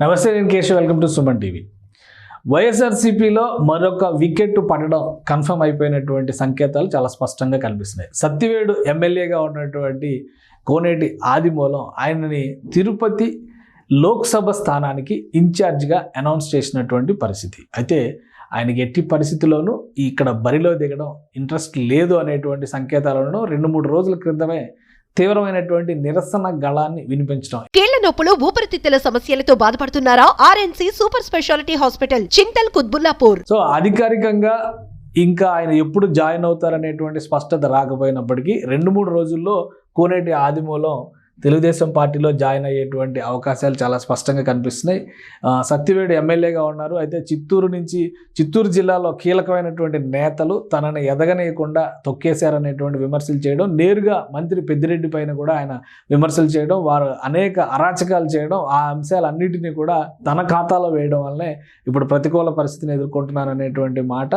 నమస్తే నేను Keshav. Welcome to Suman TV. వైఎస్ఆర్సీపీలో మరొక వికెట్ పడడం కన్ఫర్మ్ అయిపోయినటువంటి సంకేతాలు చాలా స్పష్టంగా కనిపిస్తున్నాయి. సత్యవేడు ఎమ్మెల్యేగా ఉన్నటువంటి కోనేటి ఆదిమూలం ఆయనని తిరుపతి లోక్సభ స్థానానికి ఇన్ఛార్జ్గా అనౌన్స్ చేసినటువంటి పరిస్థితి. అయితే ఆయనకి ఎట్టి పరిస్థితుల్లోనూ ఇక్కడ బరిలో దిగడం ఇంట్రెస్ట్ లేదు అనేటువంటి సంకేతాలను రెండు మూడు రోజుల క్రితమే తీవ్రమైనటువంటి నిరసన గళాన్ని వినిపించడం. కీళ్ళ నొప్పులు ఊపిరితిత్తుల సమస్యలతో బాధపడుతున్నారా? RNC super speciality hospital Chintal Quthbullapur. So అధికారికంగా ఇంకా ఆయన ఎప్పుడు జాయిన్ అవుతారనేటువంటి స్పష్టత రాకపోయినప్పటికీ రెండు మూడు రోజుల్లో కోనేటి ఆదిమూలం తెలుగుదేశం పార్టీలో జాయిన్ అయ్యేటువంటి అవకాశాలు చాలా స్పష్టంగా కనిపిస్తున్నాయి. సత్యవేడు ఎమ్మెల్యేగా ఉన్నారు. అయితే చిత్తూరు నుంచి చిత్తూరు జిల్లాలో కీలకమైనటువంటి నేతలు తనని ఎదగనేయకుండా తొక్కేశారనేటువంటి విమర్శలు చేయడం నేరుగా మంత్రి పెద్దిరెడ్డి పైన కూడా ఆయన విమర్శలు చేయడం వారు అనేక అరాచకాలు చేయడం ఆ అంశాలన్నిటినీ కూడా తన ఖాతాలో వేయడం వల్లనే ఇప్పుడు ప్రతికూల పరిస్థితిని ఎదుర్కొంటున్నారనేటువంటి మాట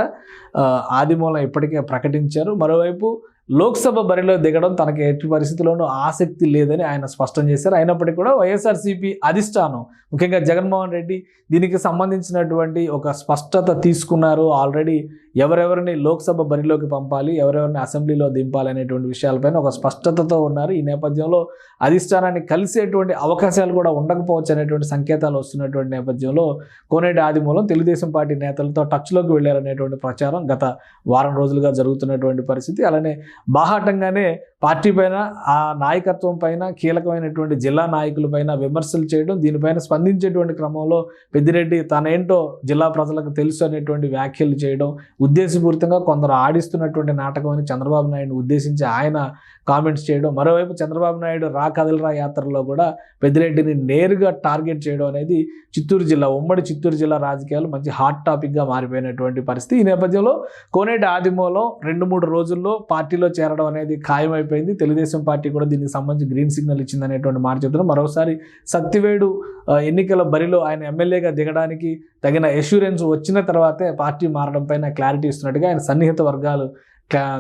ఆదిమూలం ఇప్పటికే ప్రకటించారు. మరోవైపు లోక్సభ బరిలో దిగడం తనకి ఎట్టి పరిస్థితుల్లోనూ ఆసక్తి లేదని ఆయన స్పష్టం చేశారు. అయినప్పటికీ కూడా వైఎస్ఆర్సీపీ అధిష్టానం ముఖ్యంగా జగన్మోహన్ రెడ్డి దీనికి సంబంధించినటువంటి ఒక స్పష్టత తీసుకున్నారు. ఆల్రెడీ ఎవరెవరిని లోక్సభ బరిలోకి పంపాలి ఎవరెవరిని అసెంబ్లీలో దింపాలి అనేటువంటి విషయాలపైన ఒక స్పష్టతతో ఉన్నారు. ఈ నేపథ్యంలో అధిష్టానాన్ని కలిసేటువంటి అవకాశాలు కూడా ఉండకపోవచ్చు అనేటువంటి సంకేతాలు వస్తున్నటువంటి నేపథ్యంలో కోనేటి ఆదిమూలం తెలుగుదేశం పార్టీ నేతలతో టచ్లోకి వెళ్ళారనేటువంటి ప్రచారం గత వారం రోజులుగా జరుగుతున్నటువంటి పరిస్థితి. అలానే బాహాటంగానే పార్టీ పైన ఆ నాయకత్వం పైన కీలకమైనటువంటి జిల్లా నాయకుల పైన విమర్శలు చేయడం దీనిపైన స్పందించేటువంటి క్రమంలో పెద్దిరెడ్డి తనేంటో జిల్లా ప్రజలకు తెలుసు అనేటువంటి వ్యాఖ్యలు చేయడం ఉద్దేశపూరితంగా కొందరు ఆడిస్తున్నటువంటి నాటకం అని చంద్రబాబు నాయుడు ఉద్దేశించి ఆయన కామెంట్స్ చేయడం మరోవైపు చంద్రబాబు నాయుడు రా కదలరా యాత్రలో కూడా పెద్దిరెడ్డిని నేరుగా టార్గెట్ చేయడం అనేది చిత్తూరు జిల్లా ఉమ్మడి చిత్తూరు జిల్లా రాజకీయాలు మంచి హాట్ టాపిక్గా మారిపోయినటువంటి పరిస్థితి. ఈ నేపథ్యంలో కోనేటి ఆదిమూలం రెండు మూడు రోజుల్లో పార్టీలో చేరడం అనేది ఖాయమైపోయింది. తెలుగుదేశం పార్టీ కూడా దీనికి సంబంధించి గ్రీన్ సిగ్నల్ ఇచ్చింది అనేటువంటి మాట చెప్తున్నారు. మరోసారి సత్తివేడు ఎన్నికల బరిలో ఆయన ఎమ్మెల్యేగా దిగడానికి తగిన ఎష్యూరెన్స్ వచ్చిన తర్వాతే పార్టీ మారడం పైన క్లారిటీ ఇస్తున్నట్టుగా ఆయన సన్నిహిత వర్గాలు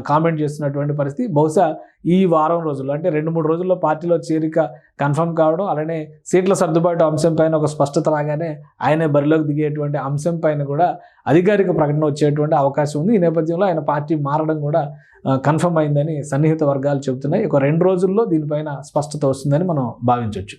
కామెంట్ చేస్తున్నటువంటి పరిస్థితి. బహుశా ఈ వారం రోజుల్లో అంటే రెండు మూడు రోజుల్లో పార్టీలో చేరిక కన్ఫర్మ్ కావడం అలానే సీట్ల సర్దుబాటు అంశం పైన ఒక స్పష్టత రాగానే ఆయనే బరిలోకి దిగేటువంటి అంశం పైన కూడా అధికారిక ప్రకటన వచ్చేటువంటి అవకాశం ఉంది. ఈ నేపథ్యంలో ఆయన పార్టీ మారడం కూడా కన్ఫర్మ్ అయిందని సన్నిహిత వర్గాలు చెబుతున్నాయి. ఒక రెండు రోజుల్లో దీనిపైన స్పష్టత వస్తుందని మనం భావించవచ్చు